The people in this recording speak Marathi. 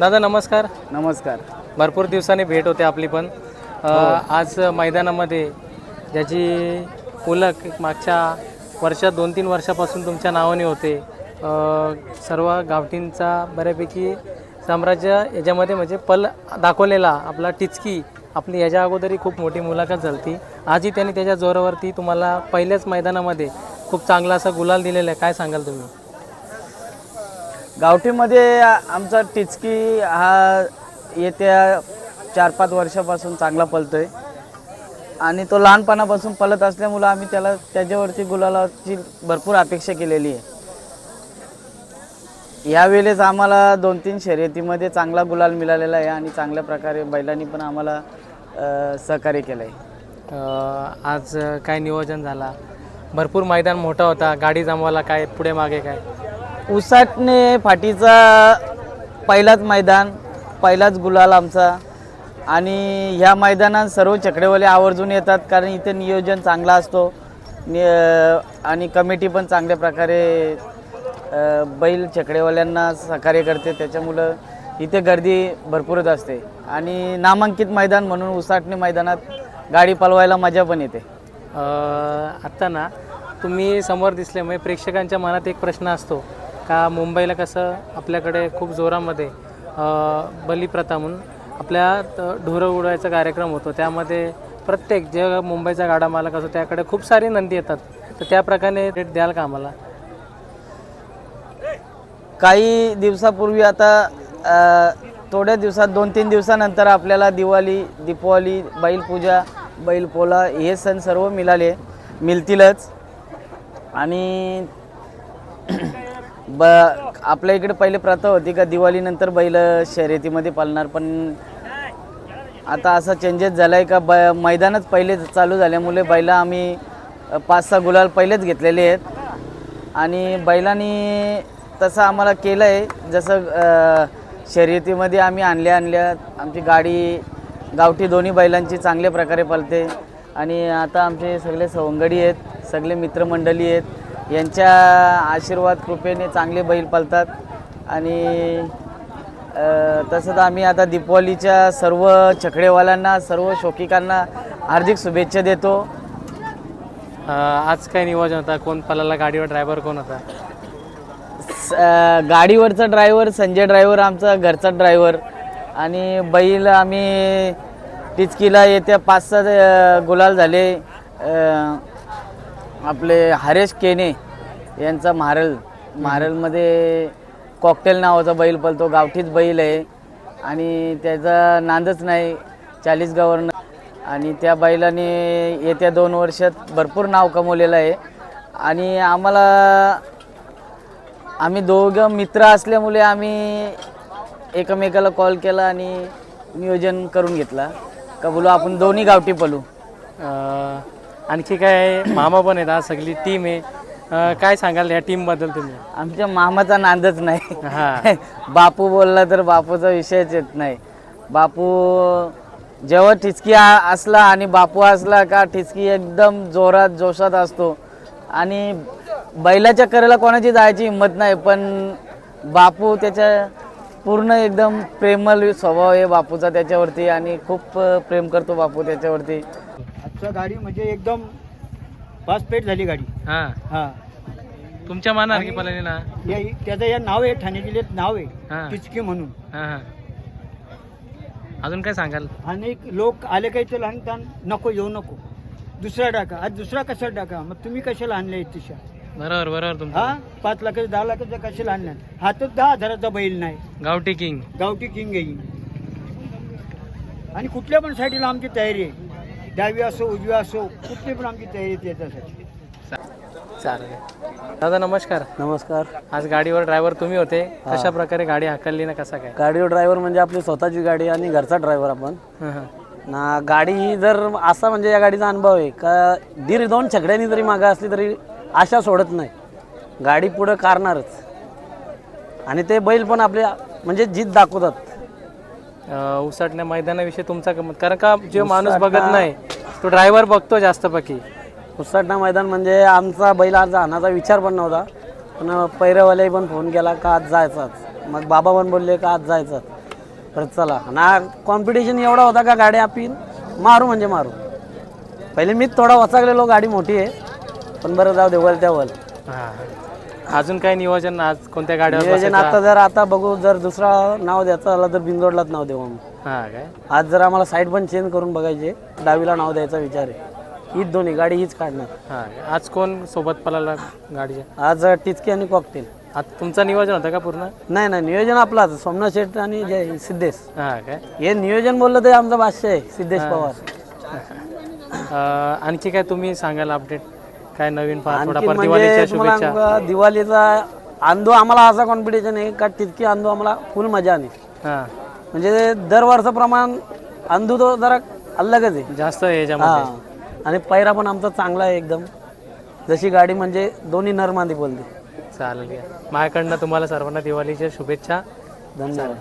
दादा नमस्कार. नमस्कार. भरपूर दिवसांनी भेट होते आपली पण. अ, आज मैदानामध्ये ज्याची उलक मागच्या वर्षात दोन तीन वर्षापासून तुमच्या नावाने होते. अ, सर्व गावठींचा बऱ्यापैकी साम्राज्य याच्यामध्ये म्हणजे पल दाखवलेला आपला टिचकी आपली याच्या अगोदरही खूप मोठी मुलाखत झाली आजही त्यांनी त्याच्या जोरावरती तुम्हाला पहिल्याच मैदानामध्ये खूप चांगला असा गुलाल दिलेला आहे. काय सांगाल तुम्ही? गावठीमध्ये आमचा टिचकी हा येत्या चार पाच वर्षापासून चांगला पलतो आहे आणि तो लहानपणापासून पलत असल्यामुळं आम्ही त्याला त्याच्यावरती गुलालाची भरपूर अपेक्षा केलेली आहे. यावेळेस आम्हाला दोन तीन शर्यतीमध्ये चांगला गुलाल मिळालेला आहे आणि चांगल्या प्रकारे बैलांनी पण आम्हाला सहकार्य केलं आहे आज काय नियोजन झाला? भरपूर मैदान मोठा होता. गाडी जमवायला काय पुढे मागे काय? उसाटणे फाटीचा पहिलाच मैदान पहिलाच गुलाल आमचा. आणि ह्या मैदानात सर्व चकडेवाले आवर्जून येतात कारण इथे नियोजन चांगला असतो. नि आणि कमिटी पण चांगल्या प्रकारे बैल चकडेवाल्यांना सहकार्य करते. त्याच्यामुळं इथे गर्दी भरपूरच असते. आणि नामांकित मैदान म्हणून उसाटणे मैदानात गाडी पलवायला मजा पण येते. आत्ता ना तुम्ही समोर दिसल्यामुळे प्रेक्षकांच्या मनात एक प्रश्न असतो. का मुंबईला कसं आपल्याकडे खूप जोरामध्ये बलिप्रथा म्हणून आपल्या ढोरं उडवायचा कार्यक्रम होतो. त्यामध्ये प्रत्येक जे मुंबईचा गाडा मालक असतो त्याकडे खूप सारी नंदी येतात. तर त्या प्रकारे रेट द्याल का आम्हाला? काही दिवसापूर्वी आता थोड्या दिवसात दोन तीन दिवसानंतर आपल्याला दिवाळी दीपावली बैलपूजा बैलपोला हे सण सर्व मिळाले मिळतीलच. आणि ब आपल्या इकडे पहिले प्रथा होती का दिवाळीनंतर बैल शर्यतीमध्ये पालणार पण आता असा चेंजेस झाला आहे का ब मैदानच पहिले चालू झाल्यामुळे बैला आम्ही पाच सहा गुलाल पहिलेच घेतलेले आहेत. आणि बैलांनी तसं आम्हाला केलं आहे जसं शर्यतीमध्ये आम्ही आणल्या आणल्या आमची गाडी गावठी दोन्ही बैलांची चांगल्या प्रकारे पालते आणि आता आमचे सगळे सवंगडी आहेत सगळे मित्रमंडळी आहेत. यांच्या आशीर्वाद कृपेने चांगले बैल पळतात आणि तसंच आम्ही आता दीपावलीच्या सर्व छकडेवाल्यांना सर्व शौकिकांना हार्दिक शुभेच्छा देतो. आज काय नियोजन होता? कोण पलाला गाडीवर ड्रायव्हर कोण होता? स- गाडीवरचा ड्रायव्हर संजय ड्रायव्हर आमचा घरचा ड्रायव्हर आणि बैल आम्ही टिचकीला येत्या पाच सहा गुलाल झाले. आपले हरेश केने यांचा म्हारल म्हारलमध्ये कॉकटेल नावाचा बैल पळतो. गावठीच बैल आहे. आणि त्याचा नांदच नाही. चाळीसगावरनं आणि त्या बैलाने येत्या दोन वर्षात भरपूर नाव कमवलेलं आहे. आणि आम्हाला आम्ही दोघं मित्र असल्यामुळे आम्ही एकमेकाला कॉल केला आणि नियोजन करून घेतला. का बोलू आपण दोन्ही गावठी पलू आणखी काय मामा पण आहेत आज सगळी टीम आहे. अ, काय सांगाल या टीमबद्दल तुम्ही? आमच्या मामाचा नांदच नाही. हां. बापू बोलला तर बापूचा विषयच येत नाही. बापू जेव्हा ठिचकी आ- असला आणि बापू असला का ठिचकी एकदम जोरात जोशात असतो. आणि बैलाच्या करेला कोणाची जायची हिंमत नाही पण बापू त्याच्या पूर्ण एकदम प्रेमळ स्वभाव आहे बापूचा त्याच्यावरती आणि खूप अ, प्रेम करतो बापू त्याच्यावरती. आजचा गाडी म्हणजे एकदम पाच पेट झाली गाडी. हां. हा. तुमच्या मनात की पलानी ना? या त्याचं या नाव आहे ठाणे जिल्ह्यात नाव हा. आहे टिचकी म्हणून. हां हां. अजून काय सांगाल? आणि लोक आले काही तर लहान नको येऊ नको. दुसरा टाका आज दुसरा कशाला टाका मग तुम्ही कशाला आणले तिशा बरोबर बरोबर तुमचं. हा? पाच लाखाचा दहा लाखाचा कशाला आणल्या हा तर दहा हजाराचा बैल नाही. गावठी किंग. गावठी किंग येईल आणि कुठल्या पण साईडला आमची तयारी आहे. डावी असो उजवी असो कुठली पण आमची तयारी त्याच्यासाठी चालेल दादा नमस्कार नमस्कार आज गाडीवर ड्रायव्हर तुम्ही होते कशा प्रकारे गाडी हाकलली ना कसा काय गाडीवर ड्रायव्हर म्हणजे आपली स्वतःची गाडी आणि घरचा ड्रायव्हर आपण. हां हां ना गाडी ही जर असा म्हणजे या गाडीचा अनुभव आहे का दीड दोन छकड्यांनी जरी मागं असली तरी आशा सोडत नाही. गाडी पुढं कारणारच आणि ते बैल पण आपल्या म्हणजे जिद्द दाखवतात. उसटण्या मैदानाविषयी तुमचा गमत कारण का जो माणूस बघत नाही तो ड्रायव्हर बघतो जास्त पैकी उसाटणा मैदान म्हणजे आमचा बैल आज आणायचा विचार पण नव्हता. पण पैरेवाल्याही पण फोन केला का आज जायचाच. मग बाबा पण बोलले का आज जायचं परत चला. ना कॉम्पिटिशन एवढा होता का गाडी आपण मारू म्हणजे मारू. पहिले मीच थोडा वचागलेलो गाडी मोठी आहे. पण बरं जाऊ दे वल त्या वल हां. अजून काय नियोजन आज? कोणत्या गाड्यावर नियोजन बसायचं? आता जर आता बघू जर दुसरा नाव द्यायचं झालं तर बिंदोडलाच नाव देऊ आम्ही. हां काय? आज जर आम्हाला साईड पण चेंज करून बघायचे डावीला नाव द्यायचा विचार आहे. हीच दोन्ही गाडी हीच काढणार. हां काय? आज कोण सोबत पळाला गाडीच्या? आज टिचकी आणि कॉकटेल. आज तुमचं नियोजन होतं का पूर्ण? नाही नाही नियोजन आपलाच सोमनाथ शेठ आणि जय सिद्धेश. हां काय? हे नियोजन बोललं ते आमचा भाष्य आहे सिद्धेश पवार. अं, आणखी काय तुम्ही सांगाल अपडेट काय नवीन पहा आणखी थोडाफार म्हणजे दिवाळीच्या शुभेच्छा. दिवाळीचा आंदो आम्हाला असा कॉम्पिटिशन आहे का तितकी आंदो आम्हाला फुल मजा आली. हां. म्हणजे दर वर्षाप्रमाण अंदू तो जरा अलगच आहे. जास्त आहे याच्यामध्ये. हा. आणि पैरा पण आमचा चांगला आहे एकदम. जशी गाडी म्हणजे दोन्ही नरमादी बोलते चालेल माझ्याकडनं तुम्हाला सर्वांना दिवाळीच्या शुभेच्छा. धन्यवाद.